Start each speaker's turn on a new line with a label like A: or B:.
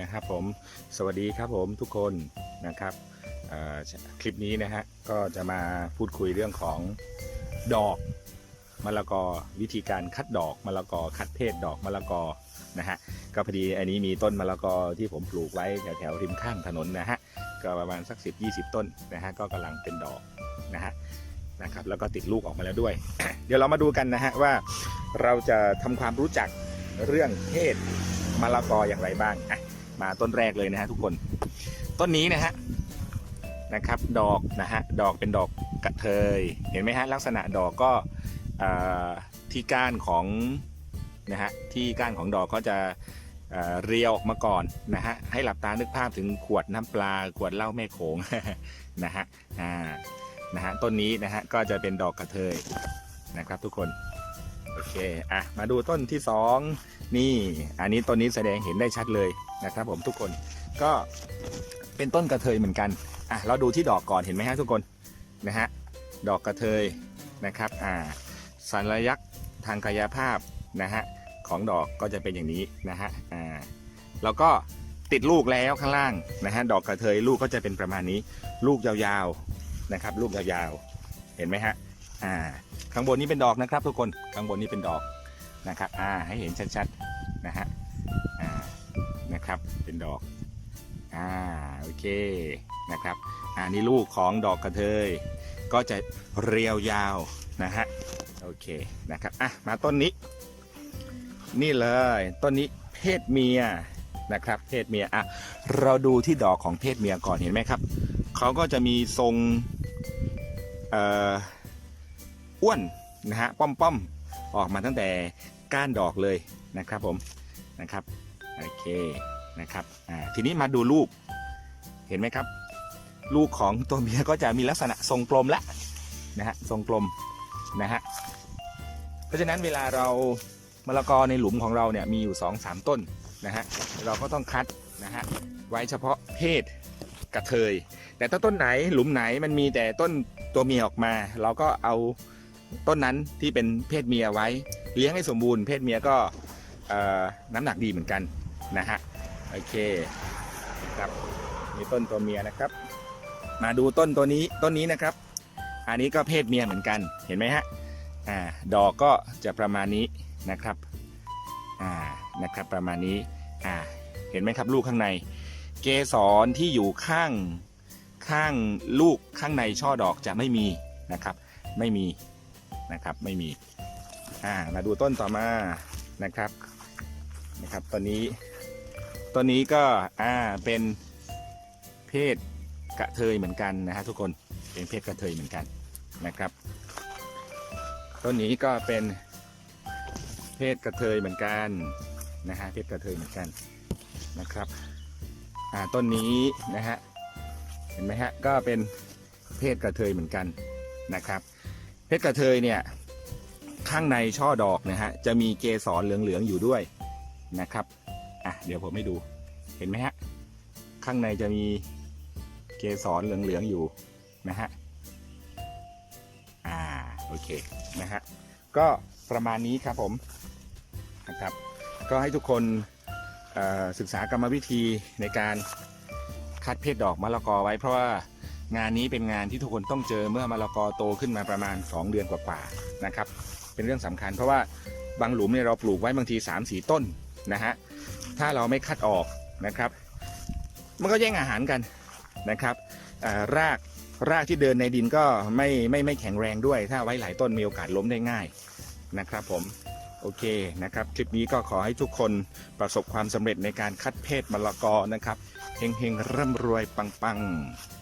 A: นะครับผมสวัสดีครับผมทุกคนนะครับคลิปนี้นะฮะก็จะมาพูดคุยเรื่องของดอกมะละกอวิธีการคัดดอกมะละกอคัดเพศดอกมะละกอนะฮะก็พอดีอันนี้มีต้นมะละกอที่ผมปลูกไว้แถวแถวๆริมข้างถนนนะฮะก็ประมาณสัก 10 20 ต้นนะฮะก็กำลังเป็นดอกนะฮะนะครับแล้วก็ติดลูกออกมาแล้วด้วย เดี๋ยวเรามาดูกันนะฮะว่าเราจะทำความรู้จักเรื่องเพศ มะละกออย่างไรบ้างอะมาต้นแรกเลยนะฮะทุกคน ต้นนี้นะฮะนะครับ ดอกนะฮะดอกเป็นดอกกระเทย เห็นไหมฮะลักษณะดอกก็ที่ก้านของนะฮะที่ก้านของดอกก็จะเเรียวออกมาก่อนนะฮะให้หลับตานึกภาพถึงขวดน้ำปลาขวดเหล้าแม่โขงนะฮะนะฮะต้นนี้นะฮะก็จะเป็นดอกกระเทยนะครับทุกคน โอเค อะ มาดูต้นที่สองนี่ อันนี้ต้นนี้แสดงเห็นได้ชัดเลยนะครับผมทุกคน ก็เป็นต้นกระเทยเหมือนกัน อะ เราดูที่ดอกก่อนเห็นไหมฮะทุกคน นะฮะ ดอกกระเทยนะครับ อ่า สัญลักษณ์ทางกายภาพนะฮะ ของดอกก็จะเป็นอย่างนี้นะฮะ อ่า แล้วก็ติดลูกแล้วข้างล่างนะฮะ ดอกกระเทยลูกก็จะเป็นประมาณนี้ ลูกยาวๆนะครับ ลูกยาวๆ เห็นไหมฮะ อ่าข้างบนนี้เป็นดอกนะครับ ทุกคนข้างบนนี้เป็นดอกนะครับอ่าให้เห็นชัดๆนะฮะอ่านะครับเป็นดอกอ่าโอเคนะครับอ่านี่ลูกของดอกกระเทย ก็จะเรียวยาวนะฮะโอเคนะครับอะมาต้นนี้ นี่เลยต้นนี้เพศเมียนะครับเพศเมียอะเราดูที่ดอกของเพศเมียก่อนเห็นไหมครับเขาก็จะมีทรงเอ่อ อ้วนนะฮะป้อมๆออกมาตั้งแต่ก้านดอกเลยนะครับผมนะครับโอเคนะครับอ่าทีนี้มาดูลูกเห็นไหมครับ ลูกของตัวเมียก็จะมีลักษณะทรงกลมละนะฮะทรงกลมนะฮะเพราะฉะนั้นเวลาเรามะละกอในหลุมของเราเนี่ยมีอยู่2อสามต้นนะฮะเราก็ต้องคัดนะฮะไว้เฉพาะเพศกระเทย แต่ถ้าต้นไหนหลุมไหนมันมีแต่ต้นตัวเมียออกมา เราก็เอา ต้นนั้นที่เป็นเพศเมียไว้ เลี้ยงให้สมบูรณ์เพศเมียก็น้ำหนักดีเหมือนกันนะฮะโอเคครับมีต้นตัวเมียนะครับ มาดูต้นตัวนี้ต้นนี้นะครับ อันนี้ก็เพศเมียเหมือนกันเห็นไหมฮะอ่าดอกก็จะประมาณนี้นะครับอ่านะครับประมาณนี้อ่าเห็นไหมครับลูกข้างใน เกสรที่อยู่ข้างข้างลูกข้างในช่อดอกจะไม่มีนะครับ ไม่มี นะครับ ไม่มีอ่ามาดูต้นต่อมานะครับนะครับตอนนี้ต้นนี้ก็อ่าเป็นเพศกระเทยเหมือนกันนะฮะทุกคนเป็นเพศกระเทยเหมือนกันนะครับต้นนี้ก็เป็นเพศกระเทยเหมือนกันนะฮะเพศกระเทยเหมือนกันนะครับอ่าต้นนี้นะฮะเห็นไหมฮะก็เป็นเพศกระเทยเหมือนกันนะครับ เพชรกระเทยเนี่ยข้างในช่อดอกนะฮะจะมีเกสรเหลืองๆอยู่ด้วยนะครับอะเดี๋ยวผมให้ดูเห็นไหมฮะข้างในจะมีเกสรเหลืองๆอยู่นะฮะอ่าโอเคนะฮะก็ประมาณนี้ครับผมนะครับ ก็ให้ทุกคนศึกษากรรมวิธีในการคัดเพศดอกมะละกอไว้เพราะว่า งานนี้เป็นงานที่ทุกคนต้องเจอเมื่อมะละกอโตขึ้นมาประมาณ 2 เดือนกว่าๆนะครับ เป็นเรื่องสำคัญเพราะว่าบางหลุมเนี่ยเราปลูกไว้บางที3 4ต้นนะฮะถ้าเราไม่คัดออกนะครับ มันก็แย่งอาหารกันนะครับอ่ารากรากที่เดินในดินก็ไม่ไม่ไม่แข็งแรงด้วย ถ้าไว้หลายต้นมีโอกาสล้มได้ง่ายนะครับผมโอเคนะครับ คลิปนี้ก็ขอให้ทุกคนประสบความสำเร็จในการคัดเพศมะละกอนะครับเฮงเฮงๆร่ำรวยปังๆ